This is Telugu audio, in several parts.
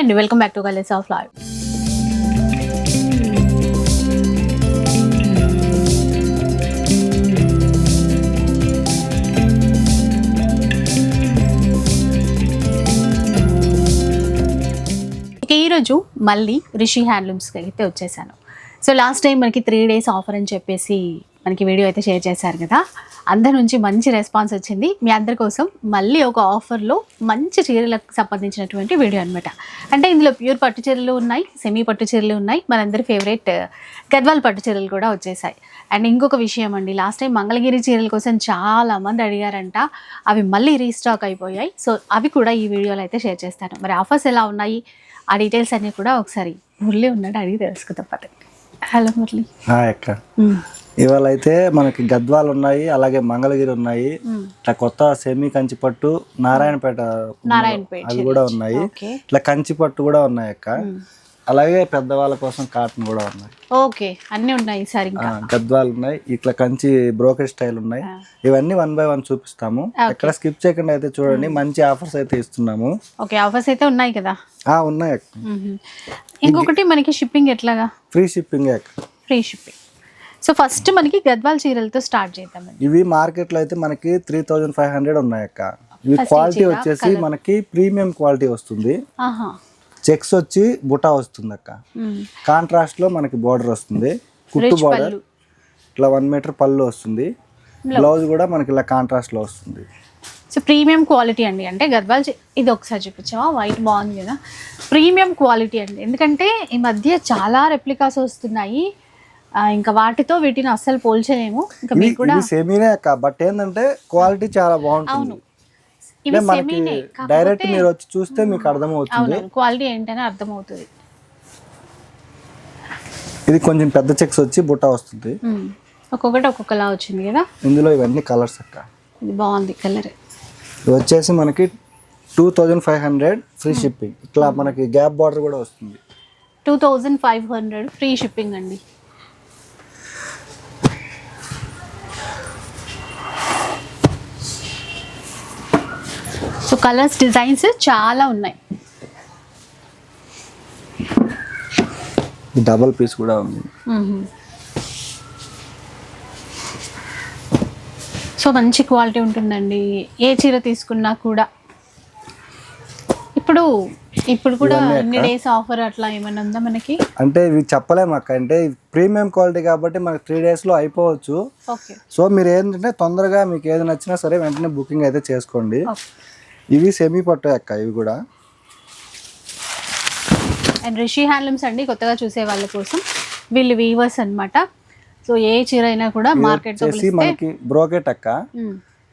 And welcome back to colours of live. ఇక ఈరోజు మళ్ళీ రిషి హ్యాండ్లూమ్స్కి అయితే వచ్చేసాను. సో లాస్ట్ టైం మనకి త్రీ డేస్ ఆఫర్ అని చెప్పేసి మనకి వీడియో అయితే షేర్ చేశారు కదా. అందరి నుంచి మంచి రెస్పాన్స్ వచ్చింది. మీ అందరి కోసం మళ్ళీ ఒక ఆఫర్లో మంచి చీరలకు సంబంధించినటువంటి వీడియో అనమాట అంటే ఇందులో ప్యూర్ పట్టు చీరలు ఉన్నాయి సెమీ పట్టు చీరలు ఉన్నాయి. మనందరి ఫేవరెట్ గద్వాల్ పట్టు చీరలు కూడా వచ్చేసాయి. అండ్ ఇంకొక విషయం అండి లాస్ట్ టైం మంగళగిరి చీరల కోసం చాలా మంది అడిగారంట అవి మళ్ళీ రీస్టాక్ అయిపోయాయి. సో అవి కూడా ఈ వీడియోలో అయితే షేర్ చేస్తాను. మరి ఆఫర్స్ ఎలా ఉన్నాయి? ఆ డీటెయిల్స్ అన్నీ కూడా ఒకసారి మురళి ఉన్నాడు అడిగి తెలుసుకుందాం పదండి. హలో మురళి. అక్క. ఇవాళ అయితే మనకి గద్వాలు ఉన్నాయి అలాగే మంగళగిరి ఉన్నాయి. ఇట్లా కొత్త సెమీ కంచి పట్టు నారాయణపేట అవి కూడా ఉన్నాయి. ఇట్లా కంచి పట్టు కూడా ఉన్నాయి అక్క. అలాగే పెద్దవాళ్ళ కోసం కాటన్ కూడా ఉన్నాయి. ఓకే. అన్నీ ఉన్నాయి సార్ ఆ, ఇంకా గద్వాలు ఉన్నాయి. ఇట్లా కంచి బ్రోకెట్ స్టైల్ ఉన్నాయి. ఇవన్నీ వన్ బై వన్ చూపిస్తాము. ఎక్కడ స్కిప్ చేయకుండా అయితే చూడండి. మంచి ఆఫర్స్ అయితే ఇస్తున్నాము. ఓకే. ఆఫర్స్ అయితే ఉన్నాయి కదా? ఆ ఉన్నాయి. ఇంకొకటి మనకి షిప్పింగ్ ఎట్లాగా? Free shipping free shipping. So first మనకి గద్వాల్ చీరలతో స్టార్ట్ చేద్దామండి. ఇవి మార్కెట్లో అయితే మనకి త్రీ థౌజండ్ ఫైవ్ హండ్రెడ్ ఉన్నాయి అక్క ఇవి క్వాలిటీ వచ్చేసి మనకి ప్రీమియం క్వాలిటీ వస్తుంది. చెక్స్ వచ్చి బుటా వస్తుంది అక్క. కాంట్రాస్ట్లో మనకి బార్డర్ వస్తుంది. కుట్టు బార్డర్. ఇట్లా వన్ మీటర్ పళ్ళు వస్తుంది. బ్లౌజ్. కూడా మనకి ఇలా కాంట్రాస్ట్లో వస్తుంది. సో ప్రీమియం క్వాలిటీ అండి. అంటే గద్వాల్ ఇది ఒకసారి చూపించావా? వైట్ బాగుంది కదా. ప్రీమియం క్వాలిటీ అండి. ఎందుకంటే ఈ మధ్య చాలా రెప్లికాస్ వస్తున్నాయి. ఇంకా వాటితో వీటిని అస్సలు పోల్చలేము ఇంకా మీకు కూడా సెమీనే అక్క బట్ ఏంటంటే క్వాలిటీ చాలా బాగుంటుంది. ఇవి సెమీనే డైరెక్ట్ మీరు వచ్చి చూస్తే మీకు అర్థమవుతుంది. క్వాలిటీ ఏంటని అర్థమవుతుంది. ఇది కొంచెం పెద్ద చెక్స్ వచ్చి బుట్ట వస్తుంది. ఒక్కొక్కటి ఒక్కొక్కలా వచ్చింది కదా? ఇందులో ఇవన్నీ కలర్స్ అక్క. ఇది బాగుంది కలర్ ఇది వచ్చేసి మనకి two thousand five hundred free shipping ఇట్లా మనకి గ్యాప్ బార్డర్ కూడా వస్తుంది. Two thousand five hundred free shipping అండి. సో కలర్స్ డిజైన్స్ చాలా ఉన్నాయి. డబల్ పీస్ కూడా ఉంది. సో మంచి క్వాలిటీ ఉంటుందండి. ఏ చీర తీసుకున్నా కూడా. ఇప్పుడు ఇప్పుడు కూడా ఎన్ని డేస్ ఆఫర్ అట్లా ఏమైనా ఉందా మనకి? అంటే ఇవి చెప్పలేము అక్క. అంటే ప్రీమియం క్వాలిటీ కాబట్టి మనకి త్రీ డేస్లో అయిపోవచ్చు. సో మీరు ఏంటంటే తొందరగా మీకు ఏది నచ్చినా సరే వెంటనే బుకింగ్ అయితే చేసుకోండి. ఇవి సెమీ పట్టు అక్క ఇవి కూడా. అండ్ రిషి హ్యాండ్లూమ్స్ అండి కొత్తగా చూసే వాళ్ళ కోసం. వీళ్ళు వీవర్స్ అన్నమాట. సో ఏ చీర అయినా కూడా వచ్చేసి మనకి బ్రోకెట్ అక్క.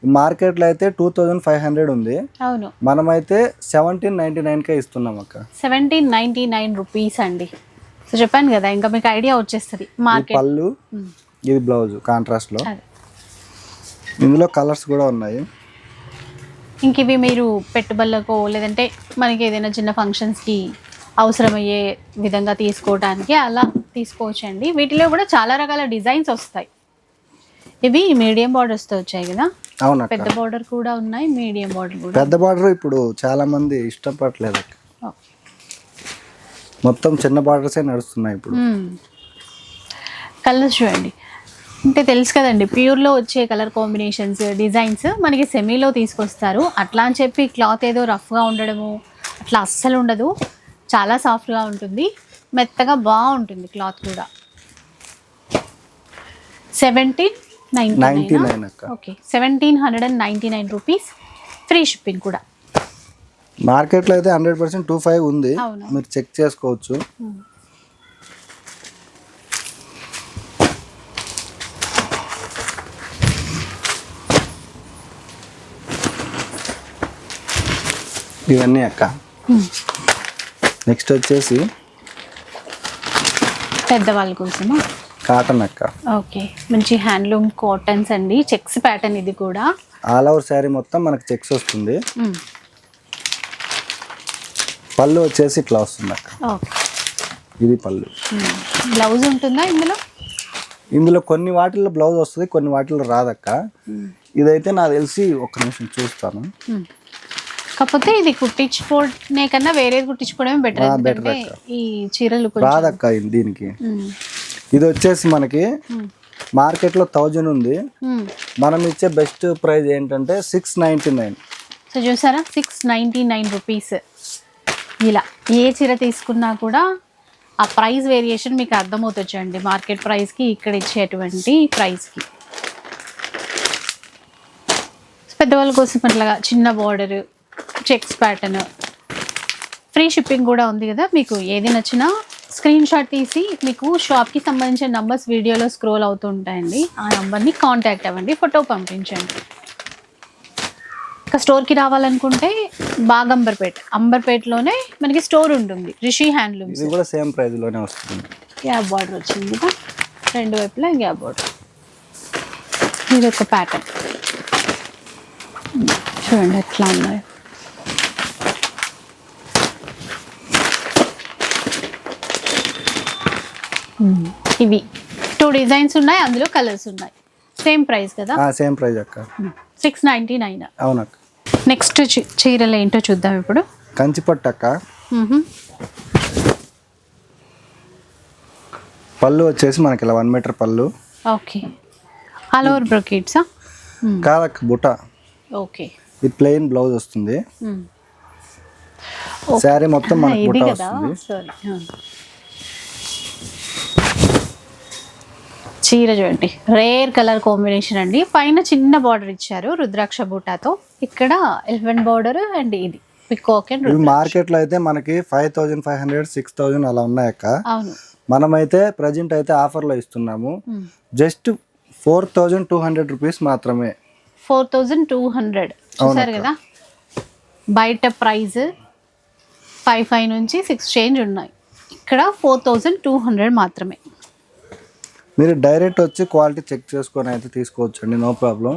మార్కెట్లో అయితే టూ థౌజండ్ ఫైవ్ హండ్రెడ్ ఉంది. అవును. మనమైతే సెవెంటీన్ నైన్టీ నైన్కే ఇస్తున్నాం అక్క. సెవెంటీన్ నైంటీ నైన్ రూపీస్ అండి. సో చెప్పాను కదా ఇంకా మీకు ఐడియా వచ్చేస్తుంది. మార్కెట్ పళ్ళు ఇది బ్లౌజ్ కాంట్రాస్ట్లో ఇందులో కలర్స్ కూడా ఉన్నాయి. ఇంక ఇవి మీరు పెట్టుబడులకు లేదంటే మనకి ఏదైనా చిన్న ఫంక్షన్స్కి అవసరమయ్యే విధంగా తీసుకోవడానికి అలా తీసుకోవచ్చండి. వీటిలో కూడా చాలా రకాల డిజైన్స్ వస్తాయి. ఇవి మీడియం బార్డర్స్తో వచ్చాయి కదా? అవునక్క. పెద్ద బార్డర్ కూడా ఉన్నాయి మీడియం బార్డర్ కూడా పెద్ద బార్డర్ ఇప్పుడు చాలా మంది ఇష్టపడలేదు మొత్తం చిన్న బార్డర్సే నడుస్తున్నాయి ఇప్పుడు. కలర్స్ చూడండి. అంటే తెలుసు కదండి ప్యూర్లో వచ్చే కలర్ కాంబినేషన్స్ డిజైన్స్ మనకి సెమీలో తీసుకొస్తారు. అట్లా అని చెప్పి క్లాత్ ఏదో రఫ్గా ఉండడము అట్లా అస్సలు ఉండదు. చాలా సాఫ్ట్గా ఉంటుంది. మెత్తగా బాగుంటుంది క్లాత్ కూడా. Seventeen ninety nine okay seventeen hundred and ninety nine rupees free shipping కూడా. మార్కెట్లో అయితే హండ్రెడ్ పర్సెంట్ టూ ఫైవ్ ఉంది. మీరు చెక్ చేసుకోవచ్చు. ఇవన్నీ అక్క. నెక్స్ట్ వచ్చేసి పెద్దవాళ్ళ కోసము? కాటన్ అక్క. ఓకే. మంచి హ్యాండ్లూమ్ కాటన్స్ అండి. చెక్స్ ప్యాటర్న్ ఇది కూడా. ఆల్ ఓవర్ శారీ మొత్తం మనకి చెక్స్ వస్తుంది. పళ్ళు వచ్చేసి ఇట్లా వస్తుంది అక్క. ఇది పళ్ళు. బ్లౌజ్ ఉంటుందా ఇందులో? ఇందులో కొన్ని వాటిల్లో బ్లౌజ్ వస్తుంది కొన్ని వాటిల్లో రాదక్క. ఇదైతే నాకు తెలిసి ఒక్క నిమిషం చూస్తాను. కాకపోతే ఇది కుట్టించుకోనే కన్నా వేరేది కుట్టించుకోవడమే బెటర్ ఎందుకంటే. ఈ చీరలు కొంచెం రాదక్క ఇది దీనికి. ఇది వచ్చేసి మనకి మార్కెట్లో థౌజండ్ ఉంది. ఉమ్. మనం ఇచ్చే బెస్ట్ ప్రైస్ ఏంటంటే సిక్స్ నైంటీ నైన్ సో చూసారా? సిక్స్ నైంటీ నైన్ రూపీస్ ఇలా ఏ చీర తీసుకున్నా కూడా ఆ ప్రైస్ వేరియేషన్ మీకు అర్థమవుతుందండి మార్కెట్ ప్రైస్కి ఇక్కడ ఇచ్చేటువంటి ప్రైస్కి పెద్దవాళ్ళ కోసం అట్లాగా చిన్న border checks pattern free shipping కూడా ఉంది కదా మీకు ఏది నచ్చినా స్క్రీన్ షాట్ తీసి మీకు షాప్కి సంబంధించిన నంబర్స్ వీడియోలో స్క్రోల్ అవుతూ ఉంటాయండి ఆ నంబర్ని కాంటాక్ట్ అవ్వండి ఫోటో పంపించండి. ఇంకా స్టోర్కి రావాలనుకుంటే బాగ్ అంబర్పేట్ అంబర్పేట్లోనే మనకి స్టోర్ ఉంటుంది రిషి హ్యాండ్లూమ్స్ ఇది కూడా సేమ్ ప్రైస్లోనే వస్తుంది. గ్యాప్ బార్డర్ వచ్చింది కదా రెండు వైపులా గ్యాప్ బార్డర్ ఇది ఒక ప్యాటర్న్ చూడండి ఎట్లా ఉన్నాయి. ఇవి టూ డిజైన్స్ ఉన్నాయి అందులో కలర్స్ ఉన్నాయి. సేమ్ ప్రైస్ కదా? సేమ్ ప్రైస్ అక్క. Six ninety nine. అవునక్క. నెక్స్ట్ చీరలు ఏంటో చూద్దాం ఇప్పుడు. కంచిపట్టు అక్క. పళ్ళు వచ్చేసి మనకి ఇలా వన్ మీటర్ పళ్ళు. ఓకే. ఆల్ ఓవర్ బ్రొకెట్సా కాదక్క బుట్ట ఓకే. ఇది ప్లెయిన్ బ్లౌజ్ వస్తుంది. శారీ మొత్తం మనకి కదా? వస్తుంది. చీర చూడండి. రేర్ కలర్ కాంబినేషన్ అండి. పైన చిన్న బార్డర్ ఇచ్చారు రుద్రాక్ష బూటాతో. ఇక్కడ ఎలిఫెంట్ బార్డర్ అండ్ ఇది. పికాక్ అండ్ ఇవి మార్కెట్లో అయితే మనకి five thousand five hundred six thousand అలా ఉన్నాయక్క. అవును. మనమైతే ప్రజెంట్ అయితే ఆఫర్లో ఇస్తున్నాము. Just four thousand two hundred rupees మాత్రమే. Four thousand two hundred. చూసారు కదా? బయట ప్రైస్ ఫైవ్ ఫైవ్ నుంచి సిక్స్ చేంజ్ ఉన్నాయి. ఇక్కడ ఫోర్ థౌజండ్ టూ హండ్రెడ్ మాత్రమే. మీరు డైరెక్ట్ వచ్చి క్వాలిటీ చెక్ చేసుకొని అయితే తీసుకోవచ్చు అండి నో ప్రాబ్లం.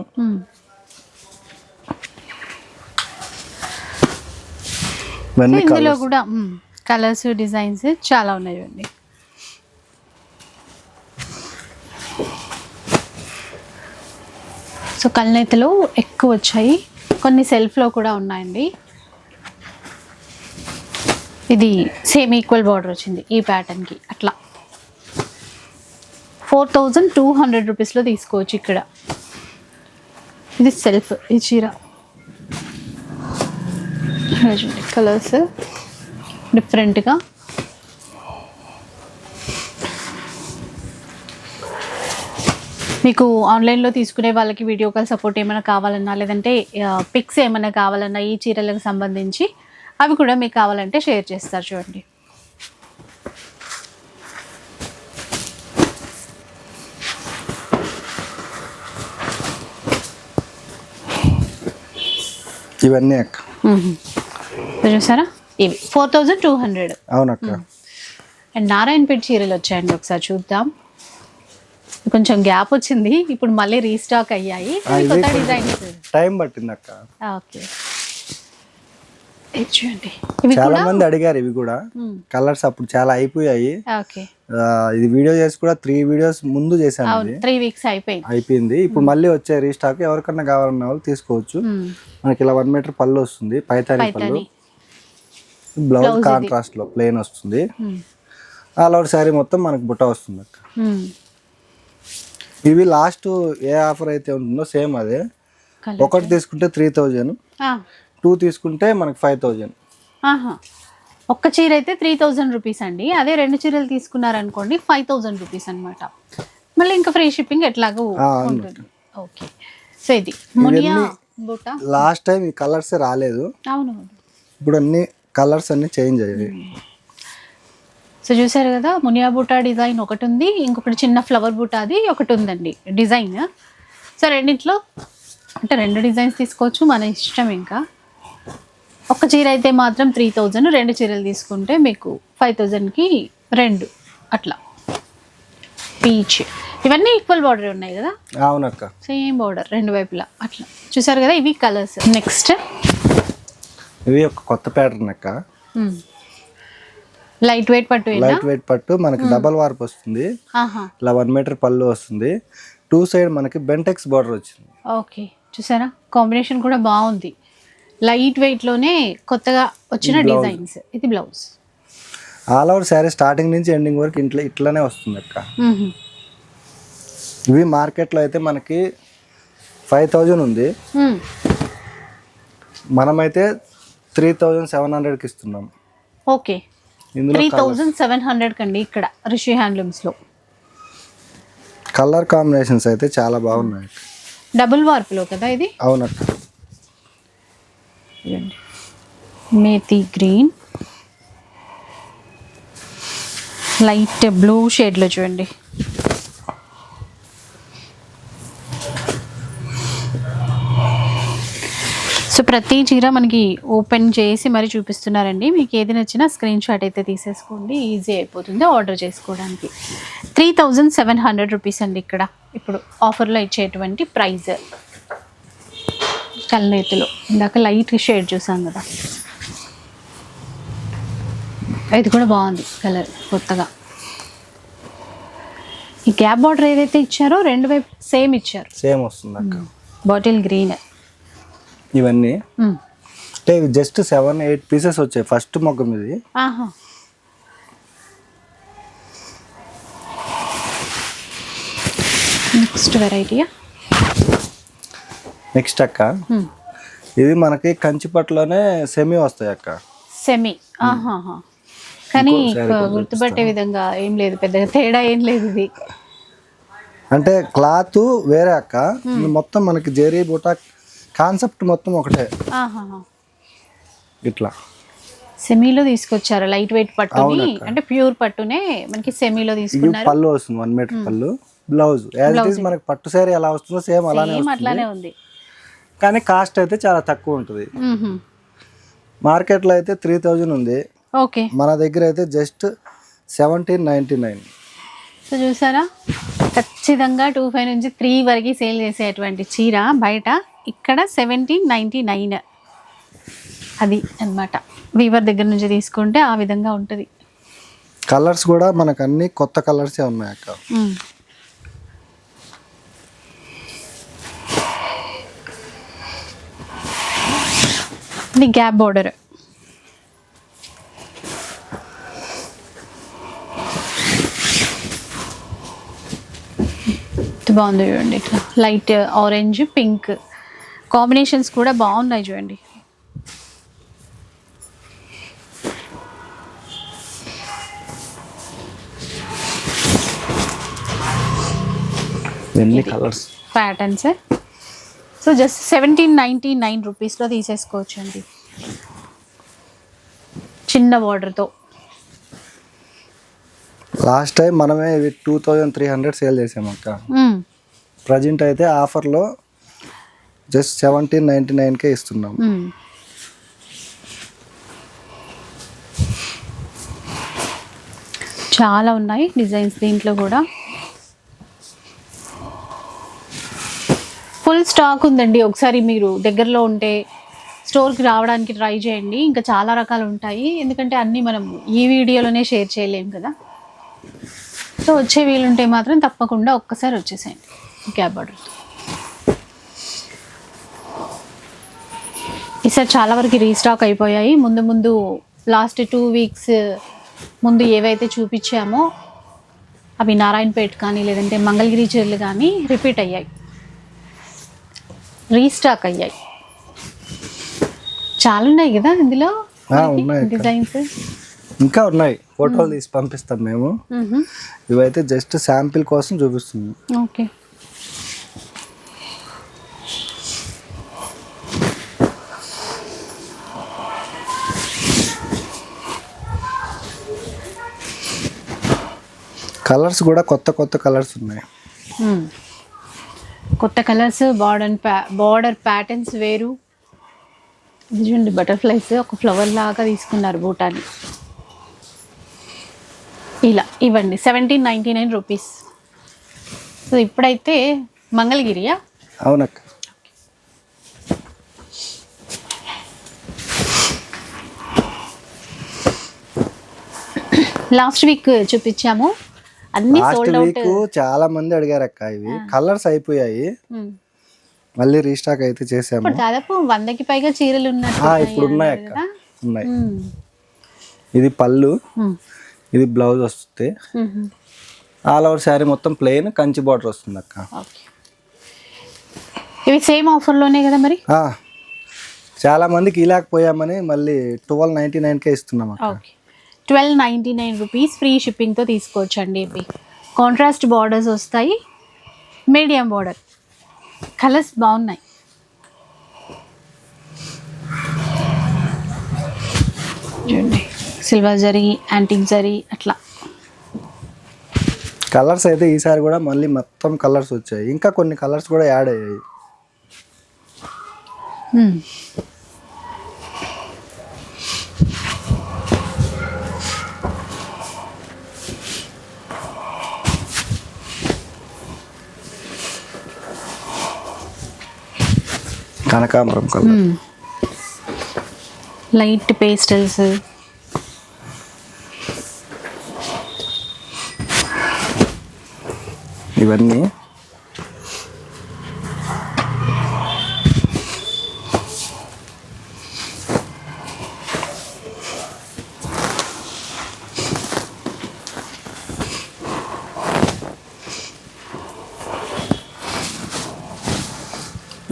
ఇందులో. కూడా కలర్స్ డిజైన్స్ చాలా ఉన్నాయి చూడండి సో కల్నేతలో ఎక్కువ వచ్చాయి. కొన్ని సెల్ఫ్లో కూడా ఉన్నాయండి. ఇది సేమ్ ఈక్వల్ బార్డర్ వచ్చింది ఈ ప్యాటర్న్కి అట్లా. ఫోర్ థౌజండ్ టూ హండ్రెడ్ రూపీస్లో తీసుకోవచ్చు ఇక్కడ. ఇది సెల్ఫ్ ఈ చీర. కలర్స్ డిఫరెంట్గా మీకు ఆన్లైన్లో తీసుకునే వాళ్ళకి వీడియో కాల్ సపోర్ట్ ఏమైనా కావాలన్నా లేదంటే పిక్స్ ఏమైనా కావాలన్నా ఈ చీరలకు సంబంధించి అవి కూడా మీకు కావాలంటే షేర్ చేస్తారు చూడండి. ఇవన్నీ అక్క. చూసారా? ఇవి ఫోర్ థౌజండ్ టూ హండ్రెడ్ అవునక్క. అండ్ నారాయణపేట చీరలు వచ్చాయండి ఒకసారి చూద్దాం. కొంచెం గ్యాప్ వచ్చింది. ఇప్పుడు మళ్ళీ రీస్టాక్ అయ్యాయి. కొత్త డిజైన్స్ టైం పట్టింది అక్క. ఓకే. చూడండి. చాలా మంది అడిగారు ఇవి కూడా. కలర్స్ అప్పుడు చాలా అయిపోయాయి. ఓకే. ఇది వీడియో చేసి కూడా త్రీ వీడియోస్ ముందు చేశాను త్రీ వీక్స్ అయిపోయింది. అయిపోయింది. ఇప్పుడు మళ్ళీ వచ్చే రీస్టాక్ ఎవరికన్నా కావాలన్న వాళ్ళు తీసుకోవచ్చు. మ్మ్. మనకి ఇలా వన్ మీటర్ పళ్ళు వస్తుంది పైతాని పళ్ళు. బ్లౌజ్. కాంట్రాస్ట్లో ప్లెయిన్ వస్తుంది. ఆల్ ఓవర్ శారీ మొత్తం మనకి బుట్ట వస్తుంది అక్క. మ్మ్. ఇవి లాస్ట్ ఏ ఆఫర్ అయితే ఉంటుందో సేమ్ అదే. ఒకటి తీసుకుంటే త్రీ థౌజండ్ టూ తీసుకుంటే మనకి ఫైవ్ థౌజండ్ ఒక్క చీర అయితే త్రీ థౌజండ్ రూపీస్ అండి. అదే రెండు చీరలు తీసుకున్నారనుకోండి ఫైవ్ థౌజండ్ రూపీస్ అనమాట మళ్ళీ ఇంకా ఫ్రీ షిప్పింగ్ ఎట్లాగో. ఉంటుంది. ఓకే సో ఇది మునియా బూట? లాస్ట్ టైం ఈ కలర్స్ రాలేదు. అవును. ఇప్పుడు అన్ని కలర్స్ అన్ని చేంజ్ అయ్యాయి. సో చూసారు కదా మునియా బూటా డిజైన్ ఒకటి ఉంది ఇంకొకటి చిన్న ఫ్లవర్ బూటాది ఒకటి ఉందండి డిజైన్. సో రెండిట్లో అంటే రెండు డిజైన్స్ తీసుకోవచ్చు మన ఇష్టం ఇంకా. ఒక చీర అయితే మాత్రం త్రీ థౌజండ్ రెండు చీరలు తీసుకుంటే మీకు ఫైవ్ థౌజండ్కి రెండు అట్లా. పీచ్ ఇవన్నీ ఈక్వల్ బార్డర్ ఉన్నాయి కదా? అవునక్క. సేమ్ బార్డర్ రెండు వైపులా అట్లా. చూసారు కదా ఇవి కలర్స్ నెక్స్ట్ ఇవి ఒక కొత్త ప్యాటర్న్ అక్క. లైట్ వెయిట్ పట్టు? లైట్ వెయిట్ పట్టు మనకి డబల్ వార్ప్ వస్తుంది. ఇలా వన్ మీటర్ పళ్ళు వస్తుంది. టూ సైడ్ మనకి బెంటెక్స్ బార్డర్ వచ్చింది. ఓకే చూసారా? కాంబినేషన్ కూడా బాగుంది. లైట్ వెయిట్లోనే కొత్తగా వచ్చిన. డిజైన్స్. ఇది blouse. All over saree starting నుంచి ఎండింగ్ వరకు ఇంట్లో ఇట్లానే వస్తుంది అక్క. ఇవి మార్కెట్లో అయితే మనకి ఫైవ్ థౌజండ్ ఉంది. మనమైతే త్రీ థౌజండ్ సెవెన్ హండ్రెడ్కి ఇస్తున్నాం. Okay. Three thousand seven hundred కండి ఇక్కడ రిషి హ్యాండ్లూమ్స్లో కలర్ కాంబినేషన్స్ అయితే చాలా బాగున్నాయి. డబుల్ వార్పులో కదా ఇది? అవునక్క. మేతి గ్రీన్. లైట్ బ్లూ షేడ్లో చూడండి. సో ప్రతి చీర మనకి ఓపెన్ చేసి మరి చూపిస్తున్నారండి. మీకు ఏది నచ్చినా స్క్రీన్ షాట్ అయితే తీసేసుకోండి. ఈజీ అయిపోతుంది ఆర్డర్ చేసుకోవడానికి. Three thousand seven hundred rupees అండి ఇక్కడ. ఇప్పుడు ఆఫర్లో ఇచ్చేటువంటి ప్రైస్ కల్నేతిలో ఇందాక లైట్ షేడ్ చూసాం కదా. ఇది కూడా బాగుంది కలర్ కొత్తగా. ఈ గ్యాప్ బార్డర్ ఏదైతే ఇచ్చారో రెండు వైపు సేమ్ ఇచ్చారు. సేమ్ వస్తుంది అక్క. Bottle green. ఇవన్నీ? అంటే ఇవి జస్ట్ సెవెన్ ఎయిట్ పీసెస్ వచ్చాయి ఫస్ట్ మొగ్గం ఇది. ఆహా. నెక్స్ట్ వెరైటీయా? నెక్స్ట్ అక్క. ఇది మనకి కంచిపట్టులోనే సెమీ వస్తాయి అక్క. సెమీ. కానీ గుర్తుపట్టే విధంగా ఏం లేదు పెద్దగా తేడా ఏం లేదు ఇది. అంటే క్లాత్ వేరే అక్క. మొత్తం మనకి జెరీ బూటా కాన్సెప్ట్ మొత్తం ఒకటే. ఇట్లా. సెమీలో తీసుకొచ్చారు? లైట్ వెయిట్ పట్టుని. అంటే ప్యూర్ పట్టునే మనకి సెమీలో తీసుకున్నారు? పళ్ళు వస్తుంది వన్ మీటర్ పళ్ళు. బ్లౌజ్. యాజ్ ఇట్ ఈస్ మనకి పట్టు శారీ ఎలా వస్తుందో సేమ్ అలానే అట్లానే ఉంది. కానీ కాస్ట్ అయితే చాలా తక్కువ ఉంటుంది. మార్కెట్లో అయితే త్రీ థౌజండ్ ఉంది. ఓకే. మన దగ్గర అయితే just seventeen ninety nine. So చూసారా? ఖచ్చితంగా టూ ఫైవ్ నుంచి త్రీ వరకు సేల్ చేసేటువంటి చీర బయట ఇక్కడ సెవెంటీన్ నైంటీ నైన్. అది అన్నమాట. వీవర్ దగ్గర నుంచి తీసుకుంటే ఆ విధంగా ఉంటుంది. కలర్స్ కూడా మనకు అన్ని కొత్త కలర్సే ఉన్నాయి అక్క. ఇది గ్యాప్ బోర్డర్. బాగుంది చూడండి ఇట్లా. లైట్ ఆరెంజ్ పింక్ కాంబినేషన్స్ కూడా బాగున్నాయి చూడండి. ఎన్ని colours patterns so just seventeen ninety nine రూపీస్లో తీసేసుకోవచ్చు అండి చిన్న బార్డర్తో లాస్ట్ టైం మనమే ఇవి two thousand three hundred sale చేసాం అక్క. ప్రజెంట్ అయితే ఆఫర్లో జస్ట్ సెవెంటీన్ నైంటీ నైన్కే ఇస్తున్నాం. చాలా ఉన్నాయి డిజైన్స్ దీంట్లో కూడా. ఫుల్ స్టాక్ ఉందండి. ఒకసారి మీరు దగ్గరలో ఉంటే స్టోర్కి రావడానికి ట్రై చేయండి. ఇంకా చాలా రకాలు ఉంటాయి. ఎందుకంటే అన్నీ మనం ఈ వీడియోలోనే షేర్ చేయలేం కదా. సో వచ్చే వీలుంటే మాత్రం తప్పకుండా ఒక్కసారి వచ్చేసేయండి. క్యాబ్ ఆర్డర్ ఈసారి చాలా వరకు రీస్టాక్ అయిపోయాయి. ముందు ముందు లాస్ట్ టూ వీక్స్ ముందు ఏవైతే చూపించామో అవి నారాయణపేట కానీ లేదంటే మంగళగిరి చీరలు కానీ రిపీట్ అయ్యాయి. రీస్టాక్ అయ్యాయి. చాలా ఉన్నాయి కదా ఇందులో. డిజైన్స్? ఇంకా ఉన్నాయి. ఫోటోలు తీసి పంపిస్తాం మేము. ఇవైతే జస్ట్ శాంపిల్ కోసం చూపిస్తుంది ఓకే. కలర్స్ కూడా కొత్త కొత్త కలర్స్ ఉన్నాయి. కొత్త కలర్స్ బార్డర్ బార్డర్ ప్యాటర్న్స్ వేరు. ఇది చూడండి బటర్ఫ్లైస్ ఒక ఫ్లవర్ లాగా తీసుకున్నారు బూటాని. ఇలా ఇవ్వండి seventeen ninety nine rupees so ఇప్పుడైతే మంగళగిరియా? అవునక్క. లాస్ట్ వీక్ చూపించాము. అన్ని లాస్ట్ వీక్ చాలా మంది అడిగారు అక్క ఇవి కలర్స్ అయిపోయాయి. మళ్ళీ రీస్టాక్ అయితే చేసాము. దాదాపు వందకి పైగా చీరలు ఉన్నట్టు ఆ, ఇప్పుడు ఉన్నాయి అక్క. ఉన్నాయి. ఇది పళ్ళు. ఇది బ్లౌజ్ వస్తుంది. ఆల్ ఓవర్ శారీ మొత్తం ప్లెయిన్ కంచి బార్డర్ వస్తుంది అక్క. ఇవి సేమ్ ఆఫర్లోనే కదా మరి? చాలా మందికి ఇలాకపోయామని మళ్ళీ ట్వెల్వ్ నైంటీ నైన్కే ఇస్తున్నాం అక్క. Twelve ninety nine rupees free షిప్పింగ్తో తీసుకోవచ్చండి ఇవి. కాంట్రాస్ట్ బార్డర్స్ వస్తాయి. Medium border. కలర్స్ బాగున్నాయి. చూడండి. సిల్వర్ జరీ యాంటిక్ జరీ అట్లా. కలర్స్ అయితే ఈసారి కూడా మళ్ళీ మొత్తం కలర్స్ వచ్చాయి. ఇంకా కొన్ని కలర్స్ కూడా యాడ్ అయ్యాయి. మ్మ్. కనకాంబరం కలర్ మ్మ్. లైట్ పేస్టల్స్ ఇవన్నీ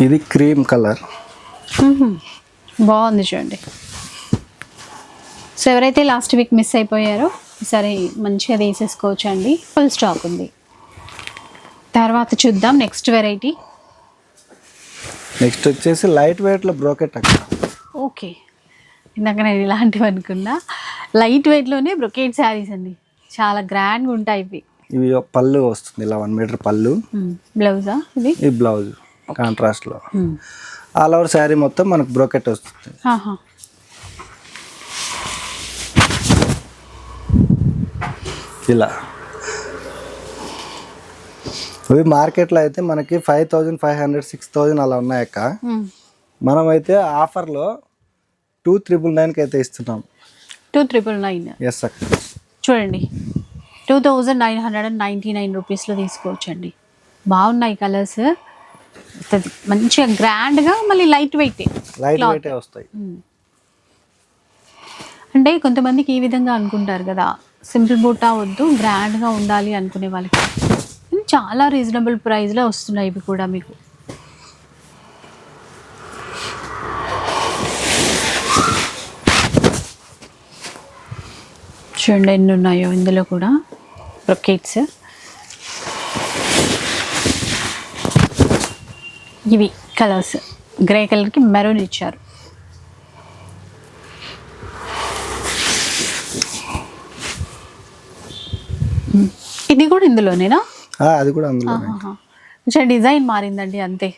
ఇది క్రీమ్ కలర్. బాగుంది చూడండి. సో ఎవరైతే లాస్ట్ వీక్ మిస్ అయిపోయారో ఈసారి మంచిగా తీసేసుకోవచ్చు అండి ఫుల్ స్టాక్ ఉంది. తర్వాత చూద్దాం నెక్స్ట్ వెరైటీ నెక్స్ట్ వచ్చేసి లైట్ వెయిట్లో బ్రోకెట్ అక్క. ఓకే. ఇందాక నేను ఇలాంటివి అనుకున్నా. లైట్ వెయిట్లోనే బ్రొకేట్ శారీస్ అండి. చాలా గ్రాండ్గా ఉంటాయి ఇవి. ఇవి పళ్ళు వస్తుంది ఇలా వన్ మీటర్ పళ్ళు. బ్లౌజా ఇది? ఈ బ్లౌజ్ కాంట్రాస్ట్లో. ఆల్ ఓవర్ శారీ మొత్తం మనకు బ్రోకెట్ వస్తుంది. ఇలా. ఇవి మార్కెట్లో అయితే మనకి five thousand five hundred six thousand అలా ఉన్నాయక్క మ్మ్. మనమైతే ఆఫర్లో టూ త్రిబుల్ నైన్కి అయితే ఇస్తున్నాం. టూ ట్రిపుల్ నైన్ ఎస్ అక్క చూడండి. Two thousand nine hundred and ninety nine రూపీస్లో తీసుకోవచ్చండి. బాగున్నాయి కలర్స్ మంచిగా గ్రాండ్గా మళ్ళీ లైట్ వెయిట్. లైట్ వెయిటే వస్తాయి. అంటే కొంతమందికి ఈ విధంగా అనుకుంటారు కదా సింపుల్ బూటా వద్దు గ్రాండ్గా ఉండాలి అనుకునే వాళ్ళకి. చాలా రీజనబుల్ ప్రైస్లో వస్తున్నాయి ఇవి కూడా మీకు. చూడండి ఎన్ని ఉన్నాయో ఇందులో కూడా. బ్రొకెట్స్ ఇవి కలర్స్. గ్రే కలర్కి మెరూన్ ఇచ్చారు. ఇది కూడా ఇందులోనేనా? అది కూడా. కొంచెం డిజైన్ మారిందండి అంతే.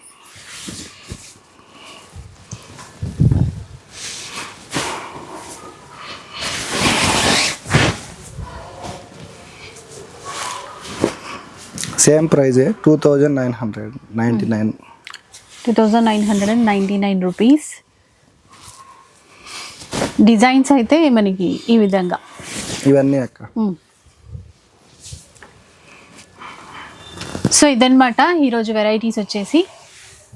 Same ప్రైజే two thousand nine hundred ninety nine two thousand nine hundred and ninety nine rupees. Designs అయితే మనకి ఈ విధంగా. ఇవన్నీ అక్క. సో ఇదన్నమాట. ఈరోజు వెరైటీస్ వచ్చేసి.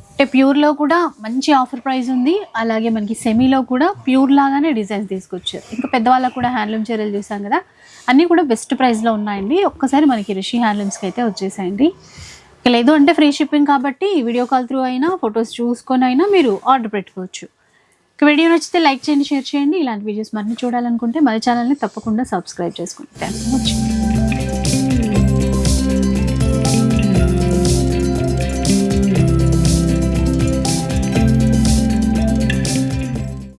అంటే ప్యూర్లో కూడా మంచి ఆఫర్ ప్రైస్ ఉంది. అలాగే మనకి సెమీలో కూడా ప్యూర్ లాగానే డిజైన్స్ తీసుకొచ్చారు. ఇంకా పెద్దవాళ్ళకు కూడా హ్యాండ్లూమ్ చీరలు చూసాం కదా. అన్నీ కూడా బెస్ట్ ప్రైస్లో ఉన్నాయండి. ఒక్కసారి మనకి రిషి హ్యాండ్లూమ్స్కి అయితే వచ్చేసాయండి. లేదు అంటే ఫ్రీ షిప్పింగ్ కాబట్టి వీడియో కాల్ త్రూ అయినా ఫొటోస్ చూసుకొని అయినా మీరు ఆర్డర్ పెట్టుకోవచ్చు. వీడియో నచ్చితే లైక్ చేయండి షేర్ చేయండి. ఇలాంటి వీడియోస్ మరిన్ని చూడాలనుకుంటే మన ఛానల్ని తప్పకుండా సబ్స్క్రైబ్ చేసుకోండి. Thanks for watching